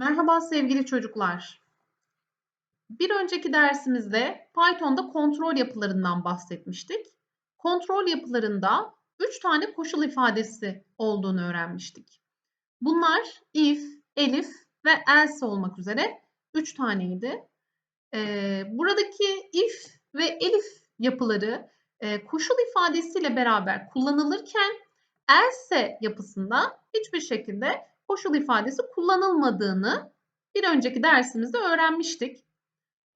Merhaba sevgili çocuklar. Bir önceki dersimizde Python'da kontrol yapılarından bahsetmiştik. Kontrol yapılarında 3 tane koşul ifadesi olduğunu öğrenmiştik. Bunlar if, elif ve else olmak üzere 3 taneydi. Ee, buradaki if ve elif yapıları e, koşul ifadesiyle beraber kullanılırken else yapısında hiçbir şekilde koşul ifadesi kullanılmadığını bir önceki dersimizde öğrenmiştik.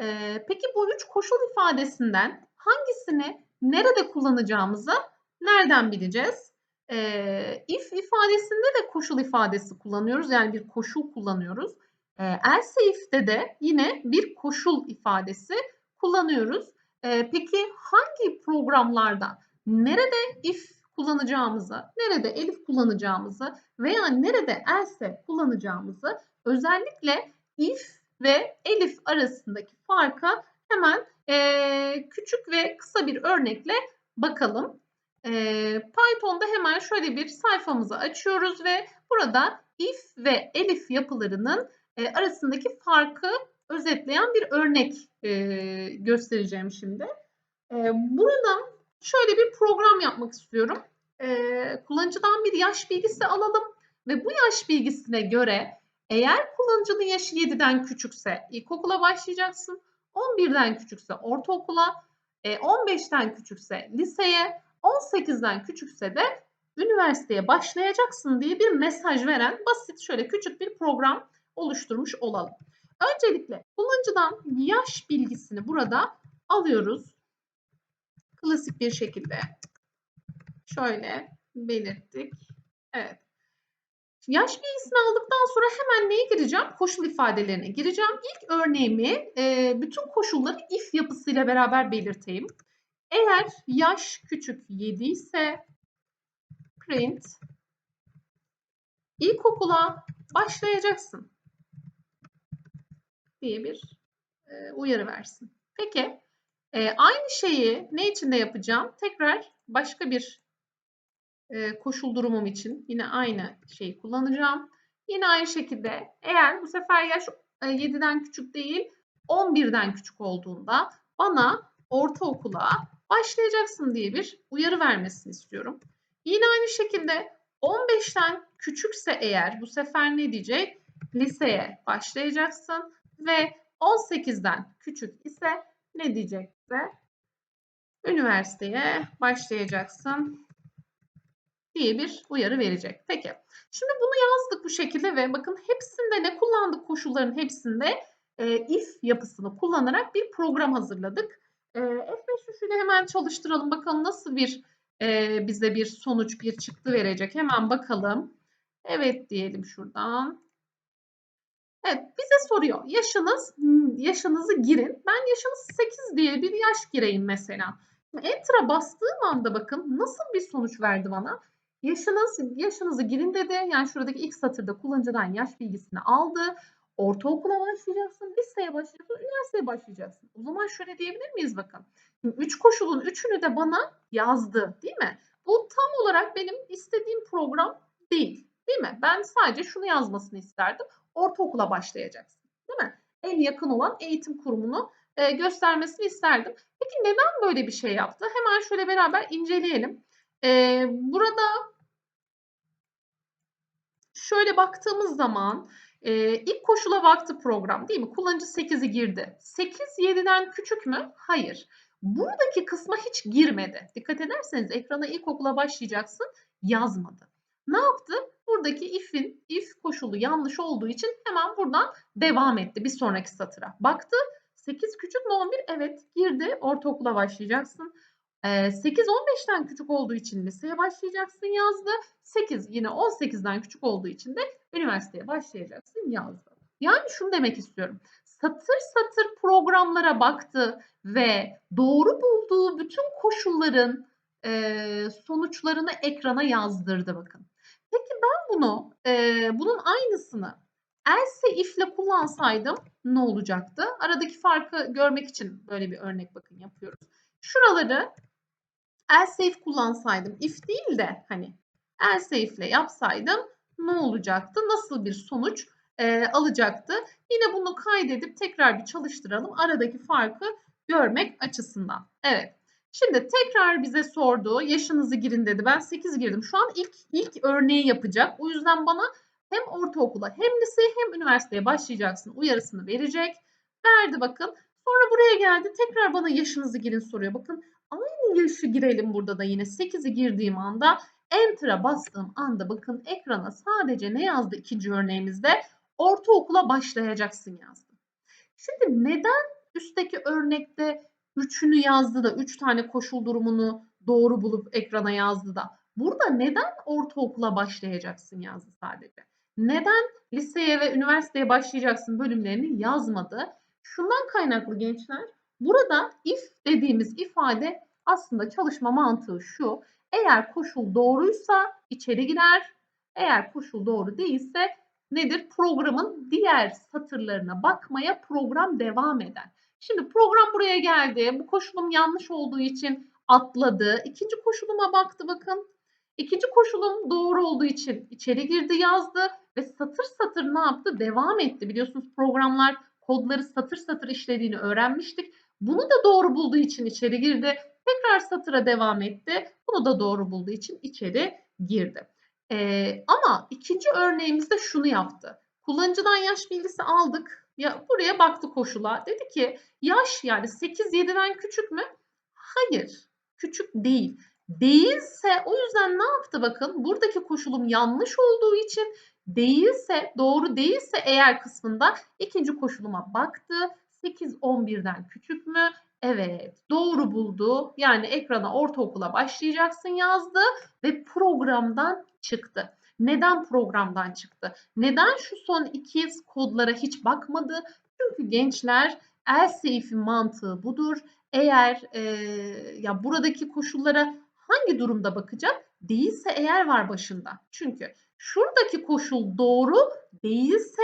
Ee, peki bu üç koşul ifadesinden hangisini nerede kullanacağımızı nereden bileceğiz? Ee, if ifadesinde de koşul ifadesi kullanıyoruz. Yani bir koşul kullanıyoruz. Ee, else if'te de yine bir koşul ifadesi kullanıyoruz. Ee, peki hangi programlarda nerede if kullanacağımızı, nerede elif kullanacağımızı veya nerede else kullanacağımızı özellikle if ve elif arasındaki farka hemen e, küçük ve kısa bir örnekle bakalım. E, Python'da hemen şöyle bir sayfamızı açıyoruz ve burada if ve elif yapılarının e, arasındaki farkı özetleyen bir örnek e, göstereceğim şimdi. E, burada şöyle bir program yapmak istiyorum. Ee, kullanıcıdan bir yaş bilgisi alalım ve bu yaş bilgisine göre eğer kullanıcının yaşı 7'den küçükse ilkokula başlayacaksın. 11'den küçükse ortaokula, 15'ten e, küçükse liseye, 18'den küçükse de üniversiteye başlayacaksın diye bir mesaj veren basit şöyle küçük bir program oluşturmuş olalım. Öncelikle kullanıcıdan yaş bilgisini burada alıyoruz. Klasik bir şekilde şöyle belirttik. Evet. Yaş bilgisini aldıktan sonra hemen neye gireceğim? Koşul ifadelerine gireceğim. İlk örneğimi e, bütün koşulları if yapısıyla beraber belirteyim. Eğer yaş küçük 7 ise print ilkokula başlayacaksın diye bir e, uyarı versin. Peki e, aynı şeyi ne için de yapacağım? Tekrar başka bir e, koşul durumum için yine aynı şeyi kullanacağım. Yine aynı şekilde eğer bu sefer yaş 7'den küçük değil 11'den küçük olduğunda bana ortaokula başlayacaksın diye bir uyarı vermesini istiyorum. Yine aynı şekilde 15'ten küçükse eğer bu sefer ne diyecek? Liseye başlayacaksın ve 18'den küçük ise ne diyecekse üniversiteye başlayacaksın diye bir uyarı verecek. Peki. Şimdi bunu yazdık bu şekilde ve bakın hepsinde ne kullandık koşulların hepsinde e, if yapısını kullanarak bir program hazırladık. E, F5 ile hemen çalıştıralım. Bakalım nasıl bir e, bize bir sonuç, bir çıktı verecek. Hemen bakalım. Evet diyelim şuradan. Evet bize soruyor. Yaşınız, yaşınızı girin. Ben yaşınız 8 diye bir yaş gireyim mesela. Enter'a bastığım anda bakın nasıl bir sonuç verdi bana. Yaşınız, yaşınızı girin dedi. Yani şuradaki ilk satırda kullanıcıdan yaş bilgisini aldı. Ortaokula başlayacaksın, liseye başlayacaksın, üniversiteye başlayacaksın. O zaman şöyle diyebilir miyiz bakın. üç koşulun üçünü de bana yazdı değil mi? Bu tam olarak benim istediğim program değil. Değil mi? Ben sadece şunu yazmasını isterdim. Ortaokula başlayacaksın. Değil mi? En yakın olan eğitim kurumunu e, göstermesini isterdim. Peki neden böyle bir şey yaptı? Hemen şöyle beraber inceleyelim. E, burada şöyle baktığımız zaman e, ilk koşula baktı program değil mi? Kullanıcı 8'i girdi. 8 7'den küçük mü? Hayır. Buradaki kısma hiç girmedi. Dikkat ederseniz ekrana ilkokula başlayacaksın yazmadı. Ne yaptı? Buradaki if'in if koşulu yanlış olduğu için hemen buradan devam etti bir sonraki satıra. Baktı 8 küçük mü 11? Evet girdi ortaokula başlayacaksın. 8-15'ten küçük olduğu için liseye başlayacaksın yazdı. 8 yine 18'den küçük olduğu için de üniversiteye başlayacaksın yazdı. Yani şunu demek istiyorum. Satır satır programlara baktı ve doğru bulduğu bütün koşulların sonuçlarını ekrana yazdırdı bakın. Peki ben bunu, e, bunun aynısını else if ile kullansaydım ne olacaktı? Aradaki farkı görmek için böyle bir örnek bakın yapıyoruz. Şuraları else if kullansaydım if değil de hani else if ile yapsaydım ne olacaktı? Nasıl bir sonuç eee, alacaktı. Yine bunu kaydedip tekrar bir çalıştıralım aradaki farkı görmek açısından. Evet. Şimdi tekrar bize sordu. Yaşınızı girin dedi. Ben 8 girdim. Şu an ilk ilk örneği yapacak. O yüzden bana hem ortaokula hem liseye hem üniversiteye başlayacaksın uyarısını verecek. Verdi bakın. Sonra buraya geldi. Tekrar bana yaşınızı girin soruyor. Bakın aynı yaşı girelim burada da yine. 8'i girdiğim anda Enter'a bastığım anda bakın ekrana sadece ne yazdı ikinci örneğimizde? Ortaokula başlayacaksın yazdı. Şimdi neden üstteki örnekte üçünü yazdı da üç tane koşul durumunu doğru bulup ekrana yazdı da burada neden ortaokula başlayacaksın yazdı sadece? Neden liseye ve üniversiteye başlayacaksın bölümlerini yazmadı? Şundan kaynaklı gençler. Burada if dediğimiz ifade aslında çalışma mantığı şu. Eğer koşul doğruysa içeri girer. Eğer koşul doğru değilse nedir? Programın diğer satırlarına bakmaya program devam eder. Şimdi program buraya geldi. Bu koşulum yanlış olduğu için atladı. İkinci koşuluma baktı bakın. İkinci koşulum doğru olduğu için içeri girdi yazdı ve satır satır ne yaptı? Devam etti. Biliyorsunuz programlar kodları satır satır işlediğini öğrenmiştik. Bunu da doğru bulduğu için içeri girdi. Tekrar satıra devam etti. Bunu da doğru bulduğu için içeri girdi. Ee, ama ikinci örneğimizde şunu yaptı. Kullanıcıdan yaş bilgisi aldık. Ya buraya baktı koşula. Dedi ki yaş yani 8 7'den küçük mü? Hayır. Küçük değil. Değilse o yüzden ne yaptı bakın? Buradaki koşulum yanlış olduğu için değilse, doğru değilse eğer kısmında ikinci koşuluma baktı. 8 11'den küçük mü? Evet, doğru buldu. Yani ekrana ortaokula başlayacaksın yazdı ve programdan çıktı. Neden programdan çıktı? Neden şu son iki kodlara hiç bakmadı? Çünkü gençler else if'in mantığı budur. Eğer e, ya buradaki koşullara hangi durumda bakacak? Değilse eğer var başında. Çünkü şuradaki koşul doğru değilse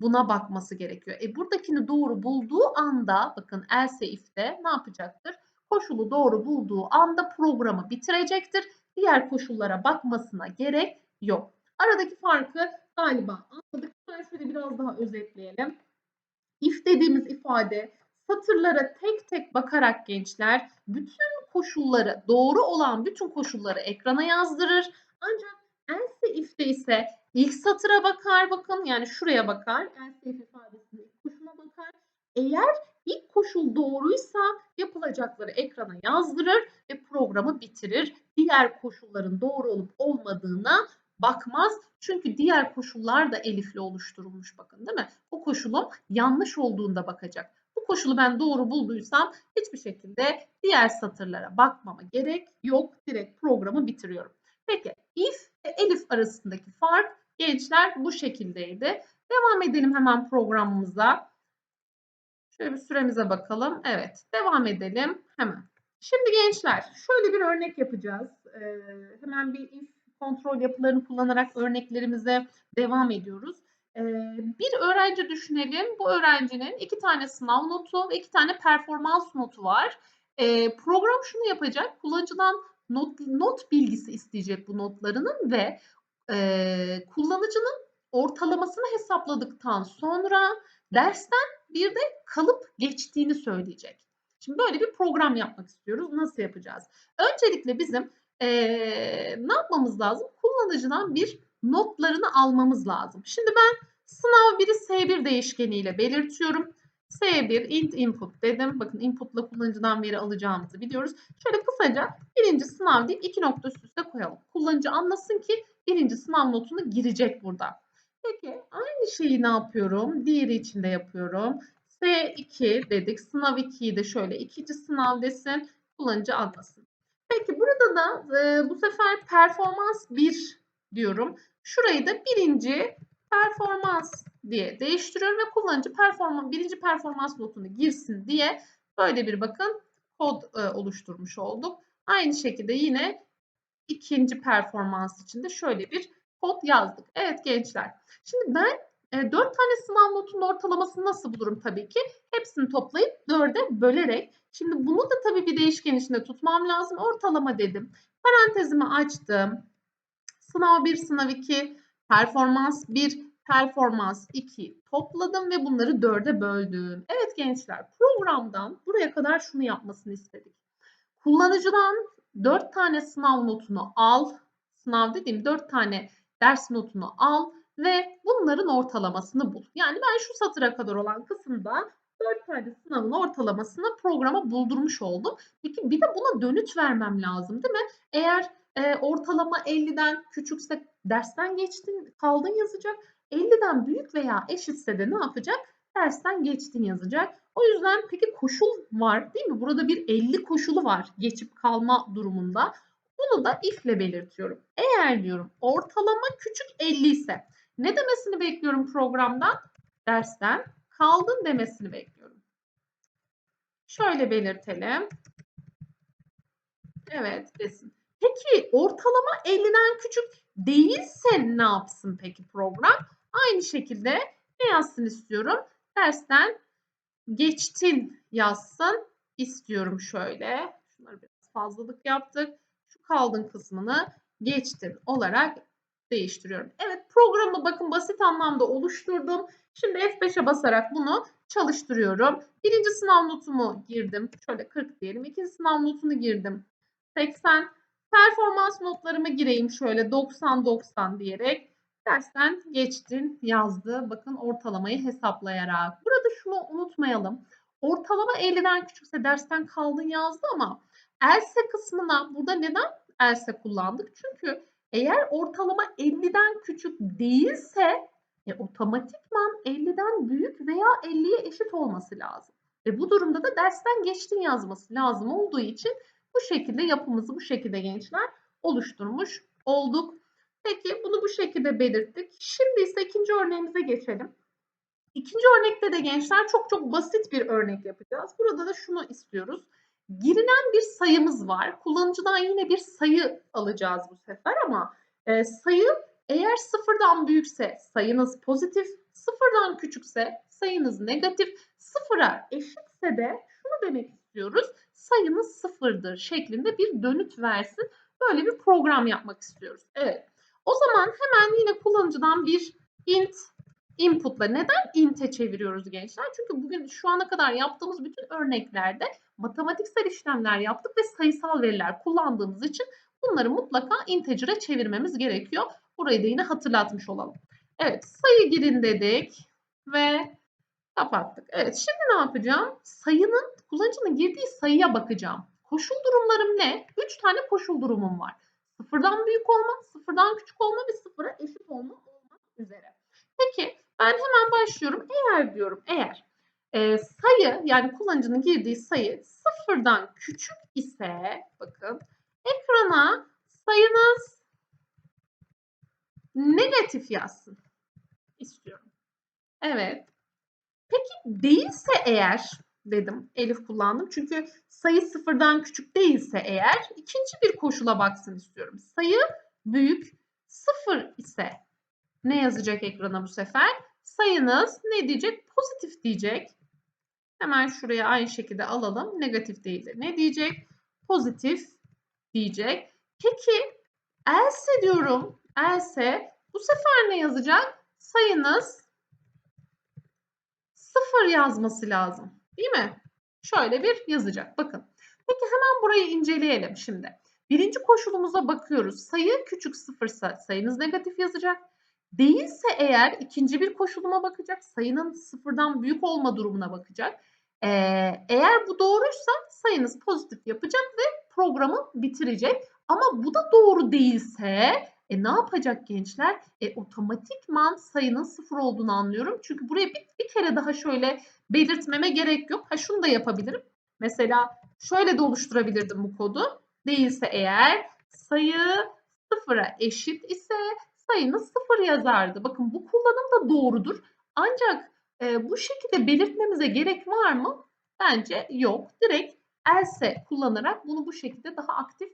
buna bakması gerekiyor. E buradakini doğru bulduğu anda bakın else if'te ne yapacaktır? Koşulu doğru bulduğu anda programı bitirecektir. Diğer koşullara bakmasına gerek yok. Aradaki farkı galiba anladık. Şöyle biraz daha özetleyelim. If dediğimiz ifade satırlara tek tek bakarak gençler bütün koşulları doğru olan bütün koşulları ekrana yazdırır. Ancak else if'te ise ilk satıra bakar bakın yani şuraya bakar. Else if ifadesinin ilk koşuluna bakar. Eğer ilk koşul doğruysa yapılacakları ekrana yazdırır ve programı bitirir. Diğer koşulların doğru olup olmadığına bakmaz. Çünkü diğer koşullar da elifle oluşturulmuş bakın değil mi? Bu koşulum yanlış olduğunda bakacak. Bu koşulu ben doğru bulduysam hiçbir şekilde diğer satırlara bakmama gerek yok. Direkt programı bitiriyorum. Peki if ve elif arasındaki fark gençler bu şekildeydi. Devam edelim hemen programımıza. Şöyle bir süremize bakalım. Evet devam edelim hemen. Şimdi gençler şöyle bir örnek yapacağız. Ee, hemen bir if kontrol yapılarını kullanarak örneklerimize devam ediyoruz. Ee, bir öğrenci düşünelim. Bu öğrencinin iki tane sınav notu ve iki tane performans notu var. Ee, program şunu yapacak. Kullanıcıdan not, not bilgisi isteyecek bu notlarının ve e, kullanıcının ortalamasını hesapladıktan sonra dersten bir de kalıp geçtiğini söyleyecek. Şimdi böyle bir program yapmak istiyoruz. Nasıl yapacağız? Öncelikle bizim e, ne yapmamız lazım? Kullanıcıdan bir notlarını almamız lazım. Şimdi ben sınav 1'i S1 değişkeniyle belirtiyorum. S1 int input dedim. Bakın inputla kullanıcıdan veri alacağımızı biliyoruz. Şöyle kısaca birinci sınav deyip iki nokta üst üste koyalım. Kullanıcı anlasın ki birinci sınav notunu girecek burada. Peki aynı şeyi ne yapıyorum? Diğeri için de yapıyorum. S2 dedik. Sınav 2'yi de şöyle ikinci sınav desin. Kullanıcı anlasın. Peki burada da e, bu sefer performans 1 diyorum. Şurayı da birinci performans diye değiştiriyorum ve kullanıcı performans, birinci performans notunu girsin diye böyle bir bakın kod e, oluşturmuş olduk. Aynı şekilde yine ikinci performans için de şöyle bir kod yazdık. Evet gençler. Şimdi ben e, 4 tane sınav notunun ortalamasını nasıl bulurum tabii ki? Hepsini toplayıp 4'e bölerek. Şimdi bunu da tabii bir değişken içinde tutmam lazım. Ortalama dedim. Parantezimi açtım. Sınav 1, sınav 2, performans 1, performans 2 topladım ve bunları 4'e böldüm. Evet gençler programdan buraya kadar şunu yapmasını istedik. Kullanıcıdan 4 tane sınav notunu al. Sınav dediğim 4 tane ders notunu al ve bunların ortalamasını bul. Yani ben şu satıra kadar olan kısımda 4 tane sınavın ortalamasını programa buldurmuş oldum. Peki bir de buna dönüt vermem lazım değil mi? Eğer e, ortalama 50'den küçükse dersten geçtin, kaldın yazacak. 50'den büyük veya eşitse de ne yapacak? Dersten geçtin yazacak. O yüzden peki koşul var değil mi? Burada bir 50 koşulu var geçip kalma durumunda. Bunu da if ile belirtiyorum. Eğer diyorum ortalama küçük 50 ise ne demesini bekliyorum programdan? Dersten kaldın demesini bekliyorum. Şöyle belirtelim. Evet desin. Peki ortalama 50'den küçük değilse ne yapsın peki program? Aynı şekilde ne yazsın istiyorum? Dersten geçtin yazsın istiyorum şöyle. Şunları biraz fazlalık yaptık. Şu kaldın kısmını geçtin olarak değiştiriyorum. Evet programı bakın basit anlamda oluşturdum. Şimdi F5'e basarak bunu çalıştırıyorum. Birinci sınav notumu girdim. Şöyle 40 diyelim. İkinci sınav notunu girdim. 80. Performans notlarımı gireyim şöyle 90-90 diyerek. Dersten geçtin yazdı. Bakın ortalamayı hesaplayarak. Burada şunu unutmayalım. Ortalama 50'den küçükse dersten kaldın yazdı ama else kısmına burada neden else kullandık? Çünkü eğer ortalama 50'den küçük değilse e, otomatikman 50'den büyük veya 50'ye eşit olması lazım. Ve bu durumda da dersten geçtin yazması lazım olduğu için bu şekilde yapımızı bu şekilde gençler oluşturmuş olduk. Peki bunu bu şekilde belirttik. Şimdi ise ikinci örneğimize geçelim. İkinci örnekte de gençler çok çok basit bir örnek yapacağız. Burada da şunu istiyoruz. Girilen bir sayımız var. Kullanıcıdan yine bir sayı alacağız bu sefer ama e, sayı eğer sıfırdan büyükse sayınız pozitif, sıfırdan küçükse sayınız negatif, sıfıra eşitse de şunu demek istiyoruz. Sayınız sıfırdır şeklinde bir dönüt versin. Böyle bir program yapmak istiyoruz. Evet. O zaman hemen yine kullanıcıdan bir int input'la neden int'e çeviriyoruz gençler? Çünkü bugün şu ana kadar yaptığımız bütün örneklerde matematiksel işlemler yaptık ve sayısal veriler kullandığımız için bunları mutlaka integer'e çevirmemiz gerekiyor. Burayı da yine hatırlatmış olalım. Evet sayı girin dedik ve kapattık. Evet şimdi ne yapacağım? Sayının kullanıcının girdiği sayıya bakacağım. Koşul durumlarım ne? 3 tane koşul durumum var. Sıfırdan büyük olma, sıfırdan küçük olma ve sıfıra eşit olma olmak üzere. Peki ben hemen başlıyorum. Eğer diyorum eğer e, sayı yani kullanıcının girdiği sayı sıfırdan küçük ise bakın ekrana sayınız negatif yazsın istiyorum. Evet. Peki değilse eğer dedim Elif kullandım. Çünkü sayı sıfırdan küçük değilse eğer ikinci bir koşula baksın istiyorum. Sayı büyük sıfır ise ne yazacak ekrana bu sefer? Sayınız ne diyecek? Pozitif diyecek. Hemen şuraya aynı şekilde alalım. Negatif değil de ne diyecek? Pozitif diyecek. Peki else diyorum. Else bu sefer ne yazacak? Sayınız sıfır yazması lazım. Değil mi? Şöyle bir yazacak. Bakın. Peki hemen burayı inceleyelim şimdi. Birinci koşulumuza bakıyoruz. Sayı küçük sıfırsa sayınız negatif yazacak. Değilse eğer ikinci bir koşuluma bakacak. Sayının sıfırdan büyük olma durumuna bakacak. Ee, eğer bu doğruysa sayınız pozitif yapacak ve programı bitirecek. Ama bu da doğru değilse e ne yapacak gençler? E otomatikman sayının sıfır olduğunu anlıyorum. Çünkü buraya bir, bir kere daha şöyle belirtmeme gerek yok. Ha şunu da yapabilirim. Mesela şöyle de oluşturabilirdim bu kodu. Değilse eğer sayı sıfıra eşit ise sayınız sıfır yazardı. Bakın bu kullanım da doğrudur. Ancak e, bu şekilde belirtmemize gerek var mı? Bence yok. Direkt else kullanarak bunu bu şekilde daha aktif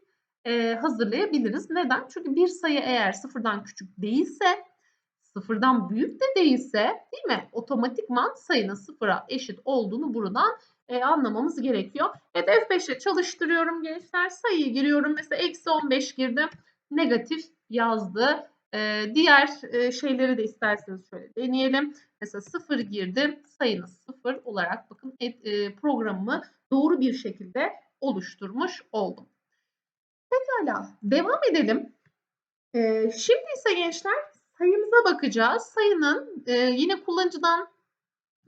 e, hazırlayabiliriz. Neden? Çünkü bir sayı eğer sıfırdan küçük değilse, sıfırdan büyük de değilse değil mi? Otomatikman sayının sıfıra eşit olduğunu buradan e, anlamamız gerekiyor. Evet F5'e çalıştırıyorum gençler. Sayıyı giriyorum. Mesela eksi 15 girdim. Negatif yazdı. Ee, diğer e, şeyleri de isterseniz şöyle deneyelim. Mesela 0 girdim. Sayınız 0 olarak bakın et, e, programımı doğru bir şekilde oluşturmuş oldum. Pekala devam edelim. Ee, şimdi ise gençler sayımıza bakacağız. Sayının e, yine kullanıcıdan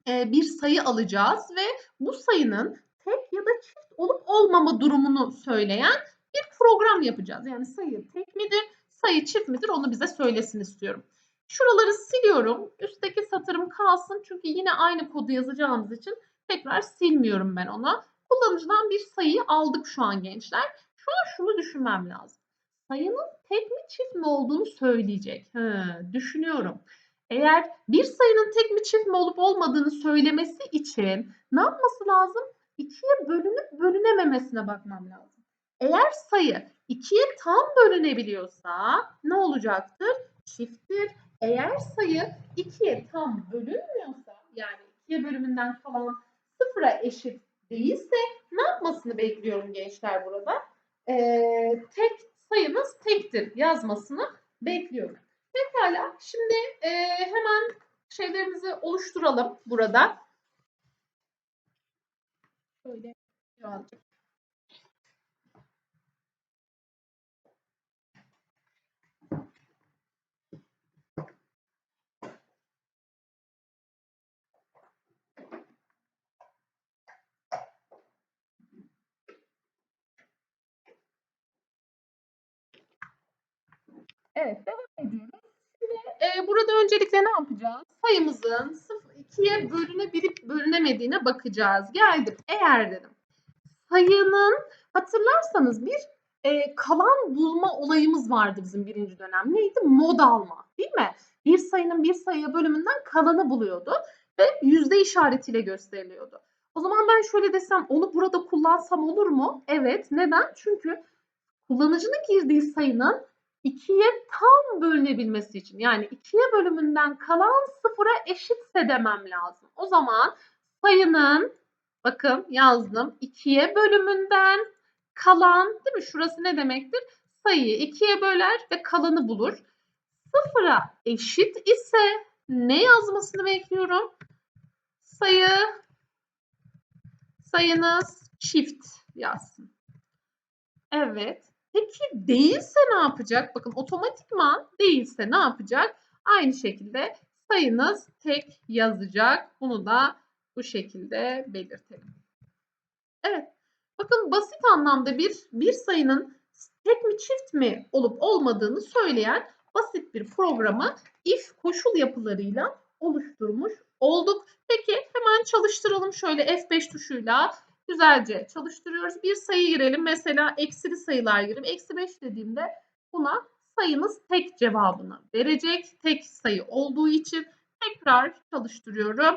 e, bir sayı alacağız ve bu sayının tek ya da çift olup olmama durumunu söyleyen bir program yapacağız. Yani sayı tek midir, sayı çift midir onu bize söylesin istiyorum. Şuraları siliyorum. Üstteki satırım kalsın çünkü yine aynı kodu yazacağımız için tekrar silmiyorum ben onu. Kullanıcıdan bir sayıyı aldık şu an gençler. Şu an şunu düşünmem lazım. Sayının tek mi çift mi olduğunu söyleyecek. He, düşünüyorum. Eğer bir sayının tek mi çift mi olup olmadığını söylemesi için ne yapması lazım? İkiye bölünüp bölünememesine bakmam lazım. Eğer sayı ikiye tam bölünebiliyorsa ne olacaktır? Çifttir. Eğer sayı ikiye tam bölünmüyorsa yani ikiye bölümünden kalan sıfıra eşit değilse ne yapmasını bekliyorum gençler burada? Ee, tek sayınız tektir yazmasını bekliyorum. Pekala. Şimdi e, hemen şeylerimizi oluşturalım burada. Şöyle birazcık. Evet, devam ediyoruz. Şimdi e, burada öncelikle ne yapacağız? Sayımızın 2'ye bölünebilip bölünemediğine bakacağız. Geldim. Eğer dedim. Sayının hatırlarsanız bir e, kalan bulma olayımız vardı bizim birinci dönem. Neydi? Mod alma. Değil mi? Bir sayının bir sayıya bölümünden kalanı buluyordu ve yüzde işaretiyle gösteriliyordu. O zaman ben şöyle desem onu burada kullansam olur mu? Evet. Neden? Çünkü kullanıcının girdiği sayının ikiye tam bölünebilmesi için yani ikiye bölümünden kalan sıfıra eşitse demem lazım. O zaman sayının bakın yazdım ikiye bölümünden kalan değil mi? Şurası ne demektir? Sayıyı ikiye böler ve kalanı bulur. Sıfıra eşit ise ne yazmasını bekliyorum? Sayı sayınız çift yazsın. Evet. Peki değilse ne yapacak? Bakın otomatikman değilse ne yapacak? Aynı şekilde sayınız tek yazacak. Bunu da bu şekilde belirtelim. Evet. Bakın basit anlamda bir bir sayının tek mi çift mi olup olmadığını söyleyen basit bir programı if koşul yapılarıyla oluşturmuş olduk. Peki hemen çalıştıralım şöyle F5 tuşuyla güzelce çalıştırıyoruz. Bir sayı girelim. Mesela eksili sayılar girelim. Eksi 5 dediğimde buna sayımız tek cevabını verecek. Tek sayı olduğu için tekrar çalıştırıyorum.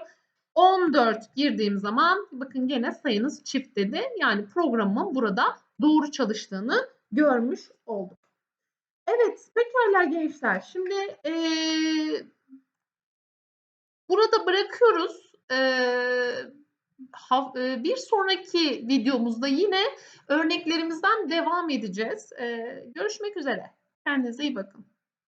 14 girdiğim zaman bakın gene sayınız çift dedi. Yani programın burada doğru çalıştığını görmüş olduk. Evet pekala gençler. Şimdi ee, burada bırakıyoruz. Eee bir sonraki videomuzda yine örneklerimizden devam edeceğiz. Görüşmek üzere. Kendinize iyi bakın.